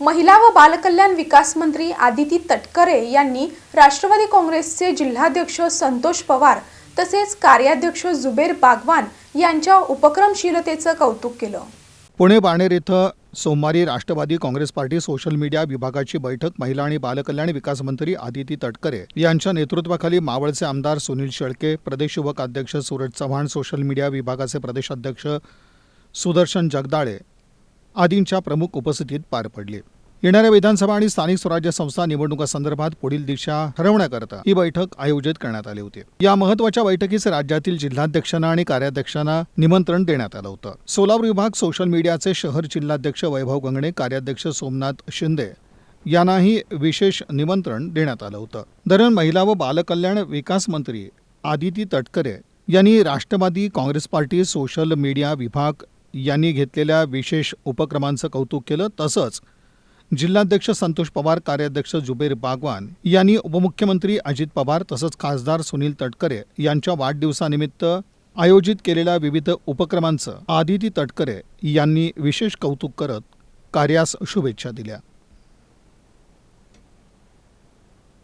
महिला व बालकल्याण विकास मंत्री आदिती तटकरे यांनी राष्ट्रवादी काँग्रेसचे जिल्हाध्यक्ष संतोष पवार तसेच कार्याध्यक्ष जुबेर बागवान यांच्या उपक्रमशीलतेचं कौतुक केलं. पुणे बाणेर इथं सोमवारी Rashtrawadi Congress Party social media विभागाची बैठक महिला आणि बालकल्याण विकास मंत्री आदिती तटकरे यांच्या नेतृत्वाखाली मावळचे आमदार सुनील शेळके प्रदेश युवक अध्यक्ष सूरज चव्हाण सोशल मीडिया विभागाचे प्रदेशाध्यक्ष सुदर्शन जगदाळे आदींच्या प्रमुख उपस्थितीत पार पडली. येणाऱ्या विधानसभा आणि स्थानिक स्वराज्य संस्था निवडणुकांसंदर्भात पुढील दिशा ठरवण्याकरता ही बैठक आयोजित करण्यात आली होती. या महत्त्वाच्या बैठकीस राज्यातील जिल्हाध्यक्षांना आणि कार्याध्यक्षांना निमंत्रण देण्यात आलं होतं. सोलापूर विभाग सोशल मीडियाचे शहर जिल्हाध्यक्ष वैभव गंगणे कार्याध्यक्ष सोमनाथ शिंदे यांनाही विशेष निमंत्रण देण्यात आलं होतं. दरम्यान महिला व बालकल्याण विकास मंत्री आदिती तटकरे यांनी Rashtrawadi Congress Party social media विभाग यांनी घेतलेल्या विशेष उपक्रमांचं कौतुक केलं. तसंच जिल्हाध्यक्ष संतोष पवार कार्याध्यक्ष जुबेर बागवान यांनी उपमुख्यमंत्री अजित पवार तसंच खासदार सुनील तटकरे यांच्या वाढदिवसानिमित्त आयोजित केलेल्या विविध उपक्रमांचं आदिती तटकरे यांनी विशेष कौतुक करत कार्यास शुभेच्छा दिल्या.